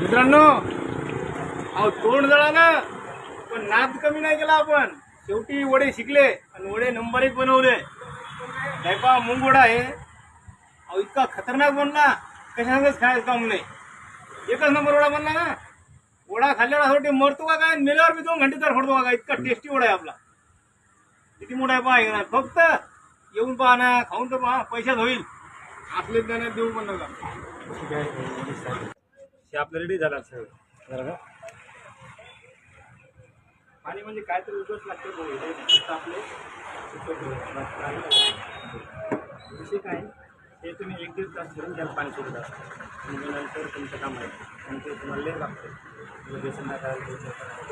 मित्रांनो अहो तोंड जळालं पण नाद कमी नाही केला आपण. शेवटी वडे शिकले आणि वडे नंबर एक बनवले साहेबा मुंगवडा आहे. अहो इतका खतरनाक बनला कशानेच खायचं काम नाही. एकच नंबर वडा बनला ना. वडा खाल्ल्यासाठी मरतो का काय? मेल्यावर मी दोन घंटे तर फोडतो का इतका टेस्टी वडा आहे आपला. किती मोठा आहे पहा हे. फक्त येऊन पहा ना खाऊन तर पहा पैशात होईल. आपले त्याने देऊ पण नका हे आपलं रेडी झाला सगळं. पाणी म्हणजे काय तरी उगच लागते भाऊ. हे फक्त आपले सुकं काही नाही. विषय काय? हे तुम्ही एक दीड तास ठेवून द्याल पाणी सुरू आणि नंतर तुमचं काम आहे. आणि ते तुम्हाला लेट लागतं. बेसन टाकायला